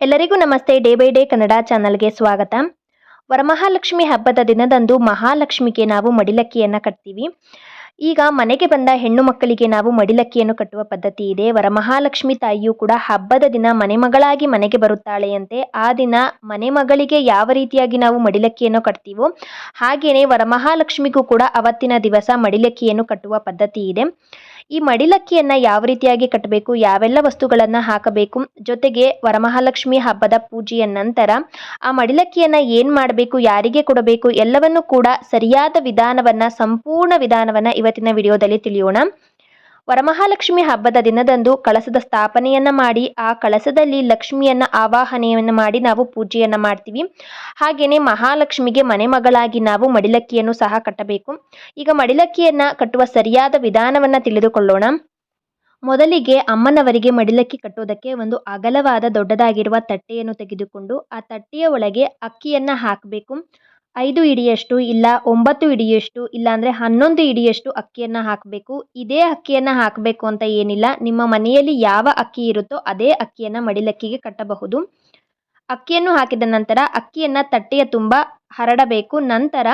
ಎಲ್ಲರಿಗೂ ನಮಸ್ತೆ. Day by day Kannada ಚಾನಲ್ಗೆ ಸ್ವಾಗತ. ವರಮಹಾಲಕ್ಷ್ಮಿ ಹಬ್ಬದ ದಿನದಂದು ಮಹಾಲಕ್ಷ್ಮಿಗೆ ನಾವು ಮಡಿಲಕ್ಕಿಯನ್ನು ಕಟ್ತೀವಿ. ಈಗ ಮನೆಗೆ ಬಂದ ಹೆಣ್ಣು ಮಕ್ಕಳಿಗೆ ನಾವು ಮಡಿಲಕ್ಕಿಯನ್ನು ಕಟ್ಟುವ ಪದ್ಧತಿ ಇದೆ. ವರಮಹಾಲಕ್ಷ್ಮಿ ತಾಯಿಯು ಕೂಡ ಹಬ್ಬದ ದಿನ ಮನೆಮಗಳಾಗಿ ಮನೆಗೆ ಬರುತ್ತಾಳೆಯಂತೆ ಆ ದಿನ ಮನೆಮಗಳಿಗೆ ಯಾವ ರೀತಿಯಾಗಿ ನಾವು ಮಡಿಲಕ್ಕಿಯನ್ನು ಕಟ್ತೀವೋ ಹಾಗೆಯೇ ವರಮಹಾಲಕ್ಷ್ಮಿಗೂ ಕೂಡ ಅವತ್ತಿನ ದಿವಸ ಮಡಿಲಕ್ಕಿಯನ್ನು ಕಟ್ಟುವ ಪದ್ಧತಿ ಇದೆ. ಈ ಮಡಿಲಕ್ಕಿಯನ್ನು ಯಾವ ರೀತಿಯಾಗಿ ಕಟ್ಟಬೇಕು, ಯಾವೆಲ್ಲ ವಸ್ತುಗಳನ್ನು ಹಾಕಬೇಕು, ಜೊತೆಗೆ ವರಮಹಾಲಕ್ಷ್ಮಿ ಹಬ್ಬದ ಪೂಜೆಯ ನಂತರ ಆ ಮಡಿಲಕ್ಕಿಯನ್ನು ಏನು ಮಾಡಬೇಕು, ಯಾರಿಗೆ ಕೊಡಬೇಕು, ಎಲ್ಲವನ್ನು ಕೂಡ ಸರಿಯಾದ ವಿಧಾನವನ್ನ, ಸಂಪೂರ್ಣ ವಿಧಾನವನ್ನ ಇವತ್ತಿನ ವಿಡಿಯೋದಲ್ಲಿ ತಿಳಿಯೋಣ. ವರಮಹಾಲಕ್ಷ್ಮಿ ಹಬ್ಬದ ದಿನದಂದು ಕಳಸದ ಸ್ಥಾಪನೆಯನ್ನ ಮಾಡಿ, ಆ ಕಳಸದಲ್ಲಿ ಲಕ್ಷ್ಮಿಯನ್ನ ಆವಾಹನೆಯನ್ನು ಮಾಡಿ ನಾವು ಪೂಜೆಯನ್ನ ಮಾಡ್ತೀವಿ. ಹಾಗೆಯೇ ಮಹಾಲಕ್ಷ್ಮಿಗೆ ಮನೆ ಮಗಳಾಗಿ ನಾವು ಮಡಿಲಕ್ಕಿಯನ್ನು ಸಹ ಕಟ್ಟಬೇಕು. ಈಗ ಮಡಿಲಕ್ಕಿಯನ್ನ ಕಟ್ಟುವ ಸರಿಯಾದ ವಿಧಾನವನ್ನ ತಿಳಿದುಕೊಳ್ಳೋಣ. ಮೊದಲಿಗೆ ಅಮ್ಮನವರಿಗೆ ಮಡಿಲಕ್ಕಿ ಕಟ್ಟುವುದಕ್ಕೆ ಒಂದು ಅಗಲವಾದ ದೊಡ್ಡದಾಗಿರುವ ತಟ್ಟೆಯನ್ನು ತೆಗೆದುಕೊಂಡು ಆ ತಟ್ಟೆಯ ಒಳಗೆ ಅಕ್ಕಿಯನ್ನ ಹಾಕಬೇಕು. ಐದು ಇಡಿಯಷ್ಟು ಇಲ್ಲ ಒಂಬತ್ತು ಇಡಿಯಷ್ಟು ಇಲ್ಲಾಂದರೆ ಹನ್ನೊಂದು ಇಡಿಯಷ್ಟು ಅಕ್ಕಿಯನ್ನು ಹಾಕಬೇಕು. ಇದೇ ಅಕ್ಕಿಯನ್ನು ಹಾಕಬೇಕು ಅಂತ ಏನಿಲ್ಲ. ನಿಮ್ಮ ಮನೆಯಲ್ಲಿ ಯಾವ ಅಕ್ಕಿ ಇರುತ್ತೋ ಅದೇ ಅಕ್ಕಿಯನ್ನು ಮಡಿಲಕ್ಕಿಗೆ ಕಟ್ಟಬಹುದು. ಅಕ್ಕಿಯನ್ನು ಹಾಕಿದ ನಂತರ ಅಕ್ಕಿಯನ್ನು ತಟ್ಟೆಯ ತುಂಬ ಹರಡಬೇಕು. ನಂತರ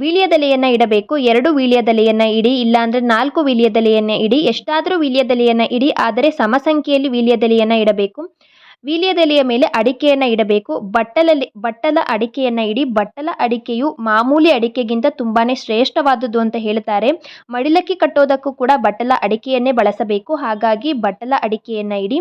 ವೀಳ್ಯದೆಲೆಯನ್ನು ಇಡಬೇಕು. ಎರಡು ವೀಳ್ಯದೆಲೆಯನ್ನು ಇಡಿ ಇಲ್ಲಾಂದರೆ ನಾಲ್ಕು ವೀಳ್ಯದೆಲೆಯನ್ನು ಇಡಿ, ಎಷ್ಟಾದರೂ ವೀಳ್ಯದೆಲೆಯನ್ನು ಇಡಿ, ಆದರೆ ಸಮ ಸಂಖ್ಯೆಯಲ್ಲಿ ವೀಳ್ಯದೆಲೆಯನ್ನು ಇಡಬೇಕು. ವೀಳ್ಯದೆಲೆಯ ಮೇಲೆ ಅಡಿಕೆಯನ್ನು ಇಡಬೇಕು. ಬಟ್ಟಲಲ್ಲಿ, ಬಟ್ಟಲ ಅಡಿಕೆಯನ್ನು ಇಡಿ, ಬಟ್ಟಲ ಅಡಿಕೆಯು ಮಾಮೂಲಿ ಅಡಿಕೆಗಿಂತ ತುಂಬಾ ಶ್ರೇಷ್ಠವಾದದ್ದು ಅಂತ ಹೇಳ್ತಾರೆ. ಮಡಿಲಕ್ಕಿ ಕಟ್ಟೋದಕ್ಕೂ ಕೂಡ ಬಟ್ಟಲ ಅಡಿಕೆಯನ್ನೇ ಬಳಸಬೇಕು. ಹಾಗಾಗಿ ಬಟ್ಟಲ ಅಡಿಕೆಯನ್ನು ಇಡಿ.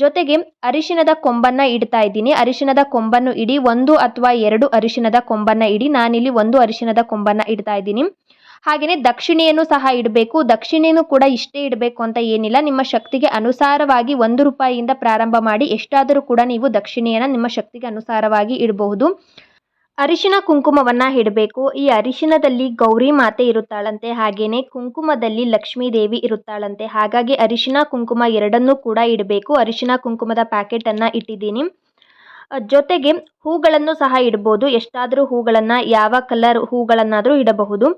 ಜೊತೆಗೆ ಅರಿಶಿಣದ ಕೊಂಬನ್ನು ಇಡ್ತಾ ಇದ್ದೀನಿ. ಅರಿಶಿಣದ ಕೊಂಬನ್ನು ಇಡಿ, ಒಂದು ಅಥವಾ ಎರಡು ಅರಿಶಿಣದ ಕೊಂಬನ್ನು ಇಡಿ. ನಾನಿಲ್ಲಿ ಒಂದು ಅರಿಶಿನದ ಕೊಂಬನ್ನು ಇಡ್ತಾ ಇದ್ದೀನಿ. ಹಾಗೆಯೇ ದಕ್ಷಿಣೆಯನ್ನು ಸಹ ಇಡಬೇಕು. ದಕ್ಷಿಣೆಯನ್ನು ಕೂಡ ಇಷ್ಟೇ ಇಡಬೇಕು ಅಂತ ಏನಿಲ್ಲ. ನಿಮ್ಮ ಶಕ್ತಿಗೆ ಅನುಸಾರವಾಗಿ ಒಂದು ರೂಪಾಯಿಯಿಂದ ಪ್ರಾರಂಭ ಮಾಡಿ ಎಷ್ಟಾದರೂ ಕೂಡ ನೀವು ದಕ್ಷಿಣೆಯನ್ನು ನಿಮ್ಮ ಶಕ್ತಿಗೆ ಅನುಸಾರವಾಗಿ ಇಡಬಹುದು. ಅರಿಶಿನ ಕುಂಕುಮವನ್ನು ಇಡಬೇಕು. ಈ ಅರಿಶಿನದಲ್ಲಿ ಗೌರಿ ಮಾತೆ ಇರುತ್ತಾಳಂತೆ ಹಾಗೆಯೇ ಕುಂಕುಮದಲ್ಲಿ ಲಕ್ಷ್ಮೀ ದೇವಿ ಇರುತ್ತಾಳಂತೆ. ಹಾಗಾಗಿ ಅರಿಶಿನ ಕುಂಕುಮ ಎರಡನ್ನೂ ಕೂಡ ಇಡಬೇಕು. ಅರಿಶಿನ ಕುಂಕುಮದ ಪ್ಯಾಕೆಟನ್ನು ಇಟ್ಟಿದ್ದೀನಿ. ಜೊತೆಗೆ ಹೂಗಳನ್ನು ಸಹ ಇಡ್ಬೋದು. ಎಷ್ಟಾದರೂ ಹೂಗಳನ್ನು, ಯಾವ ಕಲರ್ ಹೂಗಳನ್ನಾದರೂ ಇಡಬಹುದು.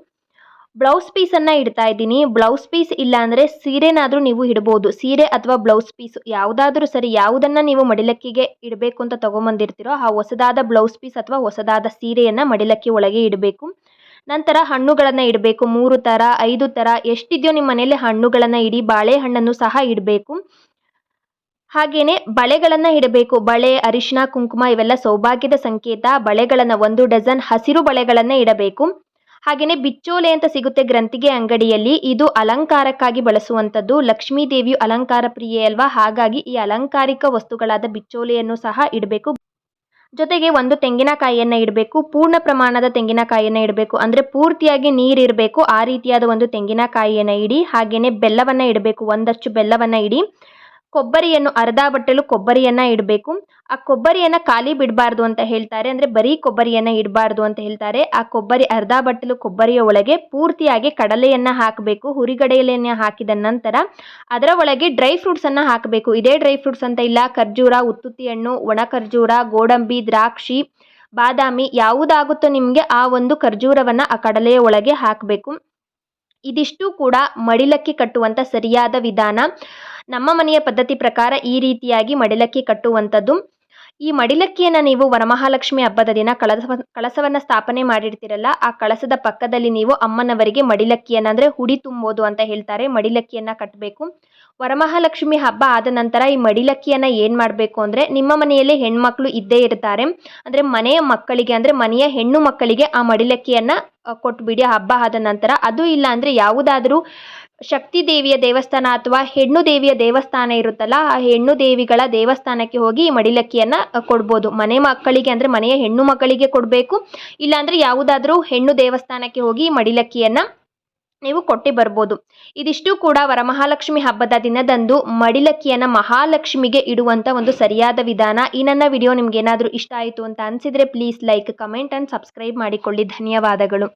ಬ್ಲೌಸ್ ಪೀಸನ್ನು ಇಡ್ತಾ ಇದ್ದೀನಿ. ಬ್ಲೌಸ್ ಪೀಸ್ ಇಲ್ಲ ಅಂದರೆ ಸೀರೆನಾದರೂ ನೀವು ಇಡ್ಬೋದು. ಸೀರೆ ಅಥವಾ ಬ್ಲೌಸ್ ಪೀಸ್ ಯಾವುದಾದ್ರೂ ಸರಿ ಯಾವುದನ್ನು ನೀವು ಮಡಿಲಕ್ಕಿಗೆ ಇಡಬೇಕು ಅಂತ ತೊಗೊಂಬಂದಿರ್ತೀರೋ ಆ ಹೊಸದಾದ ಬ್ಲೌಸ್ ಪೀಸ್ ಅಥವಾ ಹೊಸದಾದ ಸೀರೆಯನ್ನು ಮಡಿಲಕ್ಕಿ ಒಳಗೆ ಇಡಬೇಕು. ನಂತರ ಹಣ್ಣುಗಳನ್ನು ಇಡಬೇಕು. ಮೂರು ಥರ ಐದು ಥರ ಎಷ್ಟಿದೆಯೋ ನಿಮ್ಮ ಮನೆಯಲ್ಲಿ ಹಣ್ಣುಗಳನ್ನು ಇಡಿ, ಬಾಳೆಹಣ್ಣನ್ನು ಸಹ ಇಡಬೇಕು. ಹಾಗೆಯೇ ಬಳೆಗಳನ್ನು ಇಡಬೇಕು. ಬಳೆ ಅರಿಶಿನ ಕುಂಕುಮ ಇವೆಲ್ಲ ಸೌಭಾಗ್ಯದ ಸಂಕೇತ. ಬಳೆಗಳನ್ನು ಒಂದು ಡಜನ್ ಹಸಿರು ಬಳೆಗಳನ್ನು ಇಡಬೇಕು. ಹಾಗೆಯೇ ಬಿಚ್ಚೋಲೆ ಅಂತ ಸಿಗುತ್ತೆ ಗ್ರಂಥಿಗೆ ಅಂಗಡಿಯಲ್ಲಿ. ಇದು ಅಲಂಕಾರಕ್ಕಾಗಿ ಬಳಸುವಂಥದ್ದು. ಲಕ್ಷ್ಮೀ ದೇವಿಯು ಅಲಂಕಾರ ಪ್ರಿಯೆ ಅಲ್ವಾ? ಹಾಗಾಗಿ ಈ ಅಲಂಕಾರಿಕ ವಸ್ತುಗಳಾದ ಬಿಚ್ಚೋಲೆಯನ್ನು ಸಹ ಇಡಬೇಕು. ಜೊತೆಗೆ ಒಂದು ತೆಂಗಿನಕಾಯಿಯನ್ನು ಇಡಬೇಕು. ಪೂರ್ಣ ಪ್ರಮಾಣದ ತೆಂಗಿನಕಾಯಿಯನ್ನು ಇಡಬೇಕು. ಅಂದರೆ ಪೂರ್ತಿಯಾಗಿ ನೀರಿರಬೇಕು ಆ ರೀತಿಯಾದ ಒಂದು ತೆಂಗಿನಕಾಯಿಯನ್ನು ಇಡಿ. ಹಾಗೆಯೇ ಬೆಲ್ಲವನ್ನು ಇಡಬೇಕು. ಒಂದಷ್ಟು ಬೆಲ್ಲವನ್ನು ಇಡಿ. ಕೊಬ್ಬರಿಯನ್ನು ಅರ್ಧ ಬಟ್ಟಲು ಕೊಬ್ಬರಿಯನ್ನು ಇಡಬೇಕು. ಆ ಕೊಬ್ಬರಿಯನ್ನು ಖಾಲಿ ಬಿಡಬಾರ್ದು ಅಂತ ಹೇಳ್ತಾರೆ. ಅಂದರೆ ಬರೀ ಕೊಬ್ಬರಿಯನ್ನು ಇಡಬಾರ್ದು ಅಂತ ಹೇಳ್ತಾರೆ. ಆ ಕೊಬ್ಬರಿ ಅರ್ಧ ಬಟ್ಟಲು ಕೊಬ್ಬರಿಯ ಒಳಗೆ ಪೂರ್ತಿಯಾಗಿ ಕಡಲೆಯನ್ನು ಹಾಕಬೇಕು. ಹುರಿಗಡಲೆಯನ್ನು ಹಾಕಿದ ನಂತರ ಅದರ ಒಳಗೆ ಡ್ರೈ ಫ್ರೂಟ್ಸನ್ನು ಹಾಕಬೇಕು. ಇದೇ ಡ್ರೈ ಫ್ರೂಟ್ಸ್ ಅಂತ ಇಲ್ಲ. ಖರ್ಜೂರ, ಉತ್ತುತ್ತಿ ಹಣ್ಣು, ಒಣ ಖರ್ಜೂರ, ಗೋಡಂಬಿ, ದ್ರಾಕ್ಷಿ, ಬಾದಾಮಿ ಯಾವುದಾಗುತ್ತೋ ನಿಮಗೆ ಆ ಒಂದು ಖರ್ಜೂರವನ್ನು ಆ ಕಡಲೆಯ ಒಳಗೆ ಹಾಕಬೇಕು. ಇದಿಷ್ಟು ಕೂಡ ಮಡಿಲಕ್ಕಿ ಕಟ್ಟುವಂಥ ಸರಿಯಾದ ವಿಧಾನ ನಮ್ಮ ಮನೆಯ ಪದ್ಧತಿ ಪ್ರಕಾರ ಈ ರೀತಿಯಾಗಿ ಮಡಿಲಕ್ಕಿ ಕಟ್ಟುವಂಥದ್ದು ಈ ಮಡಿಲಕ್ಕಿಯನ್ನು ನೀವು ವರಮಹಾಲಕ್ಷ್ಮಿ ಹಬ್ಬದ ದಿನ ಕಳಸ ಕಳಸವನ್ನು ಸ್ಥಾಪನೆ ಮಾಡಿರ್ತೀರಲ್ಲ, ಆ ಕಳಸದ ಪಕ್ಕದಲ್ಲಿ ನೀವು ಅಮ್ಮನವರಿಗೆ ಮಡಿಲಕ್ಕಿಯನ್ನು ಅಂದರೆ ಹುಡಿ ತುಂಬೋದು ಅಂತ ಹೇಳ್ತಾರೆ, ಮಡಿಲಕ್ಕಿಯನ್ನು ಕಟ್ಟಬೇಕು ವರಮಹಾಲಕ್ಷ್ಮಿ ಹಬ್ಬ ಆದ ನಂತರ ಈ ಮಡಿಲಕ್ಕಿಯನ್ನು ಏನು ಮಾಡಬೇಕು ಅಂದರೆ ನಿಮ್ಮ ಮನೆಯಲ್ಲಿ ಹೆಣ್ಮಕ್ಳು ಇದ್ದೇ ಇರ್ತಾರೆ. ಅಂದರೆ ಮನೆಯ ಮಕ್ಕಳಿಗೆ ಅಂದರೆ ಮನೆಯ ಹೆಣ್ಣು ಮಕ್ಕಳಿಗೆ ಆ ಮಡಿಲಕ್ಕಿಯನ್ನು ಕೊಟ್ಬಿಡಿ ಹಬ್ಬ ಆದ ನಂತರ. ಅದು ಇಲ್ಲ ಅಂದರೆ ಯಾವುದಾದರೂ ಶಕ್ತಿ ದೇವಿಯ ದೇವಸ್ಥಾನ ಅಥವಾ ಹೆಣ್ಣು ದೇವಿಯ ದೇವಸ್ಥಾನ ಇರುತ್ತಲ್ಲ, ಆ ಹೆಣ್ಣು ದೇವಿಗಳ ದೇವಸ್ಥಾನಕ್ಕೆ ಹೋಗಿ ಈ ಮಡಿಲಕ್ಕಿಯನ್ನು ಕೊಡ್ಬೋದು. ಮನೆ ಮಕ್ಕಳಿಗೆ ಅಂದರೆ ಮನೆಯ ಹೆಣ್ಣು ಮಕ್ಕಳಿಗೆ ಕೊಡಬೇಕು. ಇಲ್ಲಾಂದರೆ ಯಾವುದಾದರೂ ಹೆಣ್ಣು ದೇವಸ್ಥಾನಕ್ಕೆ ಹೋಗಿ ಈ ಮಡಿಲಕ್ಕಿಯನ್ನು ನೀವು ಕೊಟ್ಟಿ ಬರ್ಬೋದು. ಇದಿಷ್ಟು ಕೂಡ ವರಮಹಾಲಕ್ಷ್ಮಿ ಹಬ್ಬದ ದಿನದಂದು ಮಡಿಲಕ್ಕಿಯನ್ನು ಮಹಾಲಕ್ಷ್ಮಿಗೆ ಇಡುವಂಥ ಒಂದು ಸರಿಯಾದ ವಿಧಾನ. ಈ ನನ್ನ ವಿಡಿಯೋ ನಿಮ್ಗೆ ಏನಾದರೂ ಇಷ್ಟ ಆಯಿತು ಅಂತ ಅನಿಸಿದರೆ please like comment and subscribe ಮಾಡಿಕೊಳ್ಳಿ. ಧನ್ಯವಾದಗಳು.